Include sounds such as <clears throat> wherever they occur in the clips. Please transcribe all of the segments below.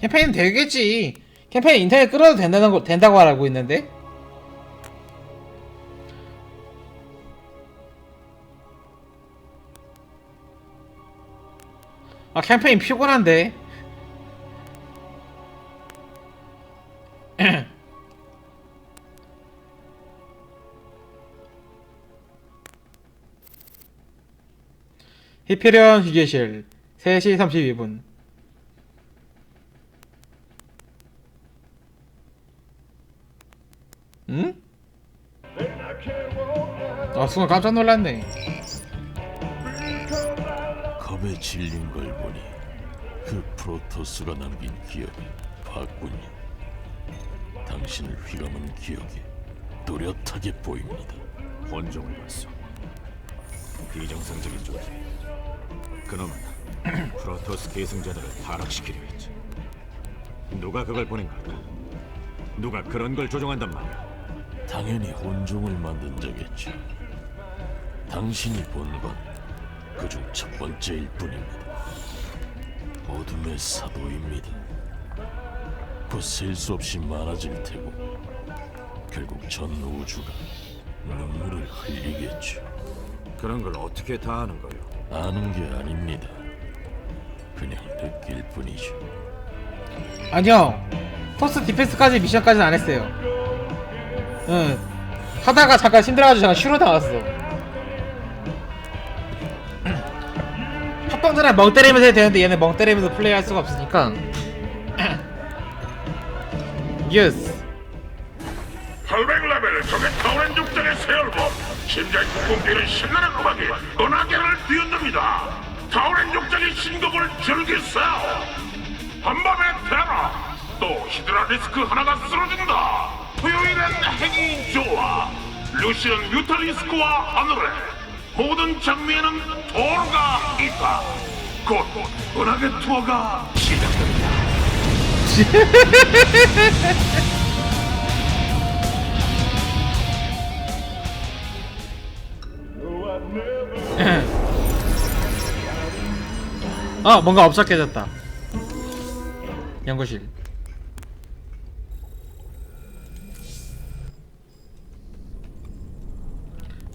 캠페인 되겠지. 캠페인 인터넷 끌어도 된다는 거 된다고 알고 있는데. 아 캠페인 피곤한데. <clears throat> 히페리온 휴게실 3시 32분 순간 깜짝 놀랐네 겁에 질린 걸 보니 그 프로토스가 남긴 기억이 봤군요. 당신을 휘감은 기억이 또렷하게 보입니다. 혼종을 봤어. 비정상적인 존재. 그놈은 <clears throat> 프로토스 계승자들을 타락시키려 했지. 누가 그걸 보낸 걸까? 누가 그런 걸 조종한단 말이야? 당연히 혼종을 만든 자겠죠. 당신이 본 건 그중 첫 번째일 뿐입니다. 어둠의 사도입니다. 곧셀수 없이 많아질 테고 결국 전 우주가 눈물을 흘리겠죠. 그런 걸 어떻게 다 아는 거요? 아는 게 아닙니다. 그냥 느낄 뿐이죠. 아니요 토스 디펜스까지 미션까지는 안 했어요 응 하다가 잠깐 힘들어가지고 잠깐 쉬러 나왔어 합방전에 멍 때리면서 해야 되는데 얘는 멍 때리면서 플레이할 수가 없으니까. 예스 800레벨 적의 타오렌 죽전의 세열범 심장 공기는 신나는 음악이 은하계를 뒤흔듭니다. 타오렌 죽전의 신곡을 즐기세요. 한밤의 테러 또 히드라 리스크 하나가 쓰러진다. 토요일엔 행이 좋아. 루시는 뮤탈리스크와 하늘에 모든 장미에는 도로가 있다 곧 은하계 투어가 시작됩니다 아 <laughs> 뭔가 없었게졌다 연구실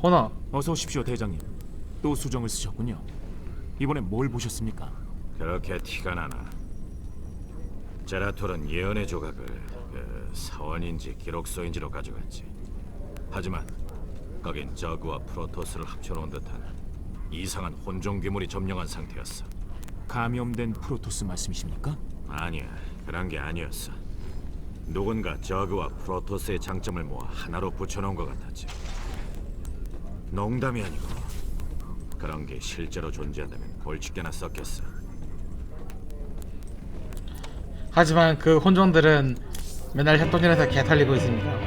호나 어서 오십시오 대장님. 또 수정을 쓰셨군요. 이번엔 뭘 보셨습니까? 그렇게 티가 나나? 제라톨은 예언의 조각을 그 사원인지 기록소인지로 가져갔지. 하지만 거긴 저그와 프로토스를 합쳐놓은 듯한 이상한 혼종 괴물이 점령한 상태였어. 감염된 프로토스 말씀이십니까? 아니야, 그런 게 아니었어. 누군가 저그와 프로토스의 장점을 모아 하나로 붙여놓은 것 같았지. 농담이 아니고 그런 게 실제로 존재한다면 골칫게나 썩겠어. 하지만 그 혼종들은 맨날 협동전에서 개탈리고 있습니다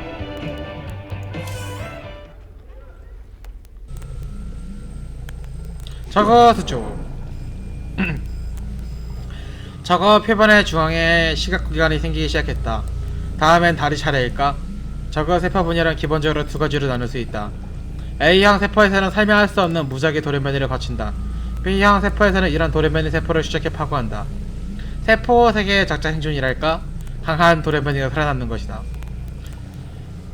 저거 서쪽 저거 표본의 중앙에 시각구기관이 생기기 시작했다 다음엔 다리 차례일까? 저거 세포 분열은 기본적으로 두 가지로 나눌 수 있다 A형 세포에서는 설명할 수 없는 무작위 돌연변이를 거친다 B형 세포에서는 이런 돌연변이 세포를 추적해 파고한다 세포 세계의 작자 생존이랄까? 강한 돌연변이가 살아남는 것이다.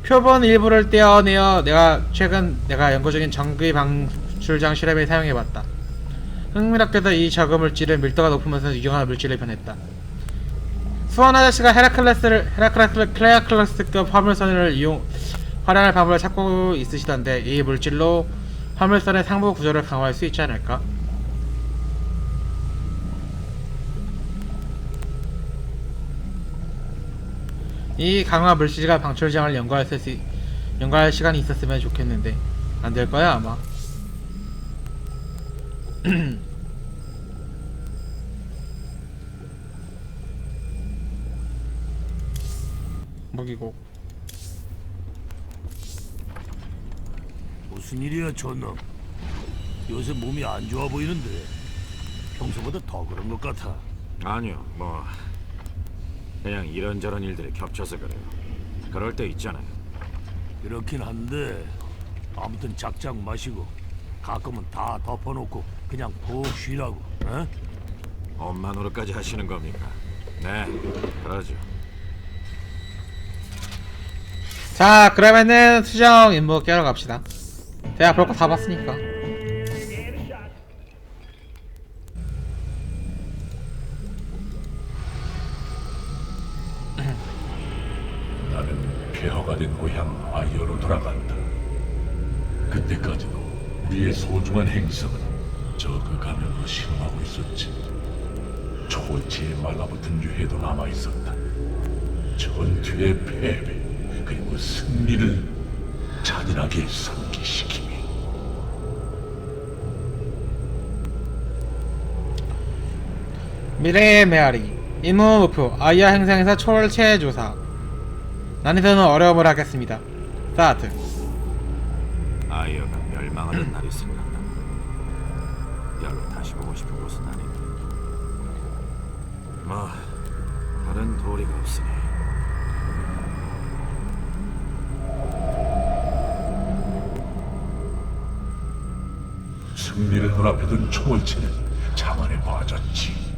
표본 일부를 떼어내어 내가 최근 내가 연구 중인 정기 방출장 실험에 사용해봤다. 흥미롭게도 이 저그 물질은 밀도가 높으면서 유용한 물질로 변했다. 수원 아저씨가 헤라클레스를 헤라클레스 클레아클레스급 화물선을 이용 활용할 방법을 찾고 있으시던데 이 물질로 화물선의 상부 구조를 강화할 수 있지 않을까? 이 강화 물질과 방출장을 연구할 수 있- 연구할 시간이 있었으면 좋겠는데 안 될 거야 아마. <clears throat> 무기고 무슨 일이야 저놈 요새 몸이 안 좋아 보이는데 평소보다 더 그런 것 같아 아니요, 뭐 그냥 이런저런 일들이 겹쳐서 그래요. 그럴 때 있잖아요. 그렇긴 한데 아무튼 작작 마시고 가끔은 다 덮어놓고 그냥 푹 쉬라고 어? 엄마 노릇까지 하시는 겁니까? 네, 그러죠. 자 그러면은 수정 임무 깨러 갑시다 제가 볼거 다 봤으니까 나는 폐허가 된 고향 아이어로 돌아간다. 그때까지도 우리의 소중한 행성은 저그 가면으로 실험하고 있었지. 초월체에 말라붙은 유해도 남아 있었다. 전투의 패배 그리고 승리를 잔인하게 상기시키 미래의 메아리 임무 목표 아이아 행성에서 초월체 조사 난이도는 어려움을 하겠습니다 스타트 아이어가 멸망하는 날이 생각나. 별로 다시 보고 싶은 곳은 아닌데. 뭐 다른 도리가 없으니. 승리를 눈앞에 둔 초월체는 자만에 빠졌지.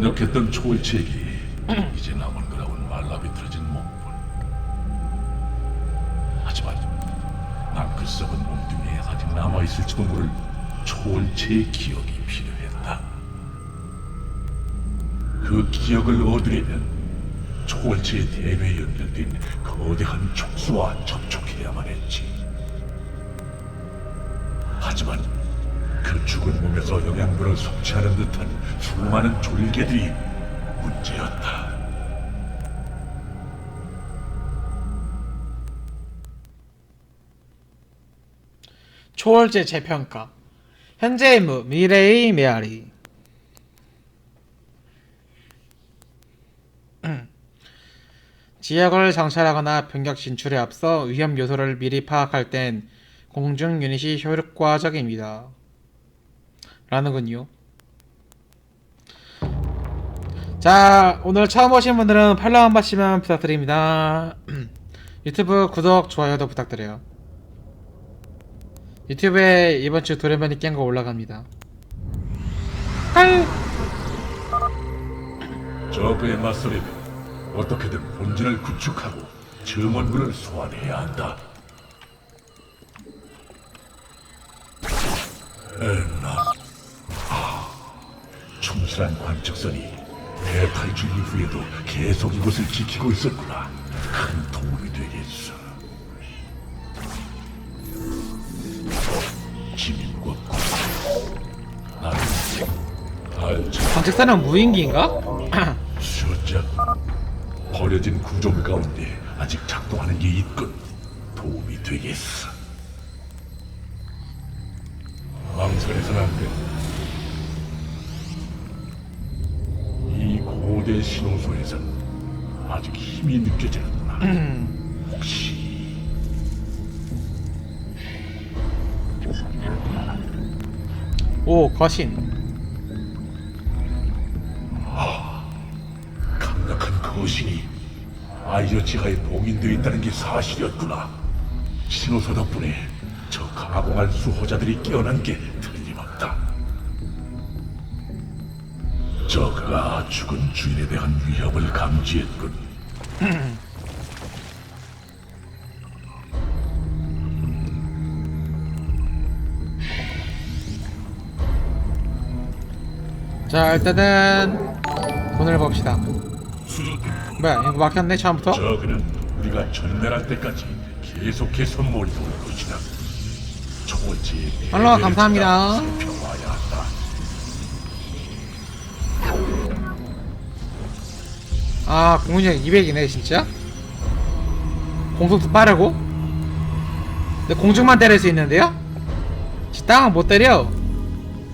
강력했던 초월체에게 이제 남은 거라고는 말라비틀어진 몸뿐. 하지만 난 그 썩은 몸뚱이에 아직 남아 있을지도 모를 초월체의 기억이 필요했다. 그 기억을 얻으려면 초월체의 대뇌에 연결된 거대한 촉수와 접촉해야만 했지. 하지만 그 죽은 몸에서 영양분을 섭취하는 듯한 수많은 졸개들이 문제였다. 초월제 재평가 현재 임무 미래의 메아리 <clears throat> 지역을 정찰하거나 병력 진출에 앞서 위험 요소를 미리 파악할 땐 공중 유닛이 효과적입니다. 라는군요. 자, 오늘 처음 오신 분들은 팔로우 한 번씩만 부탁드립니다. <clears throat> 유튜브 구독, 좋아요도 부탁드려요. 유튜브에 이번 주 도레면이 깬 거 올라갑니다. 깔! 저그에 맞서려면 어떻게든 본진을 구축하고 증원군을 소환해야 한다. 아, 충실한 관측선이 대탈출 이후에도 계속 이곳을 지키고 있었구나. 큰 도움이 되겠어. 지민과 군, 나는 알차. 관측사는 무인기인가? 숫자 버려진 구조물 가운데 아직 작동하는 게 있군 도움이 되겠어 망설여서는 안 돼 고대 신호소에선 아직 힘이 느껴지는구나 <clears throat> 혹시 오, 거신. 강력한 거신이 아이어 지하에 봉인되어 있다는 게 사실이었구나. 신호소 덕분에 저 가공할 수호자들이 깨어난 게 틀림없다. 저그가 죽은 주인에 대한 위협을 감지했군. 자, 일단은 돈을 봅시다. 뭐야, 이거 막혔네, 처음부터? 저그는 우리가 전멸할 때까지 계속해서 몰려올 것이다. 초월지의 팔로우 감사합니다. 살펴봐야 한다. 아, 공군력 200이네, 진짜? 공속도 빠르고? 근데 공중만 때릴 수 있는데요? 지 땅은 못 때려.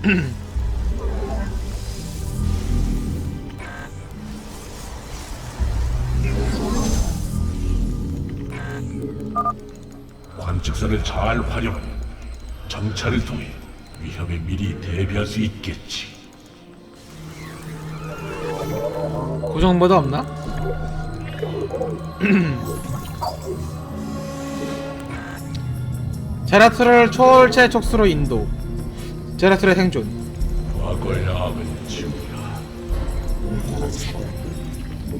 <clears throat> 관측선을 잘 활용하면 정찰을 통해 위협에 미리 대비할 수 있겠지. 고정보드 없나? <clears throat> 제라투를 초월체 촉수로 인도. 제라투의 생존.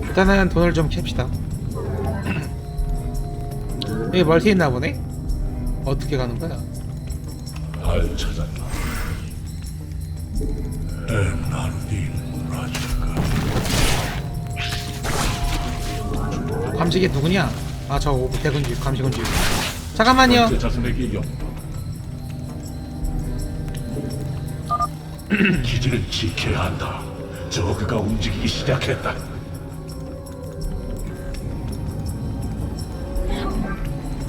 일단은 돈을 좀 캡시다. <clears throat> 여기 멀티 있나 보네? 어떻게 가는 거야? 잘 찾았나? 감식이 누구냐? 아, 저 대군주, 감시군주. 잠깐만요. <clears throat> 기지를 지켜야 한다. 저그가 움직이기 시작했다.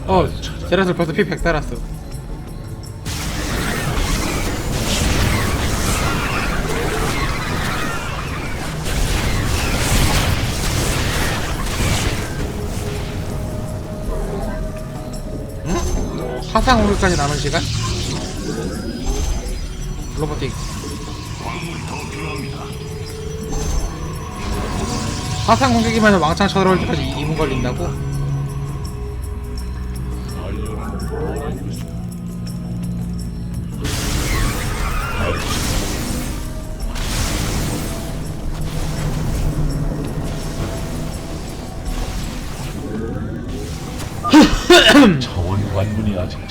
어, 제라스 벌써 피100 달았어. 응? 화상 오류까지 남은 시간? 로보틱. 화상 공격이면 왕창 쳐들어올 때까지 2분 걸린다고? 차원 관문이 아직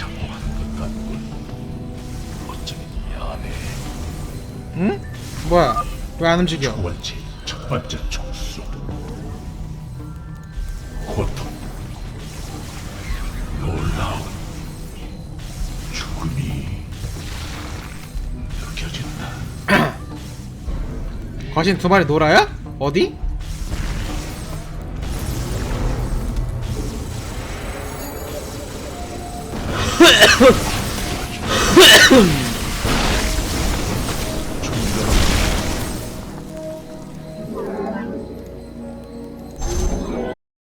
응? 뭐야? 왜 안 움직여? 원칙 첫 번째 촉수. 고통. 놀라운 죽음이 느껴진다. <clears throat> 거신 두 마리 놀아야? 어디? <clears throat>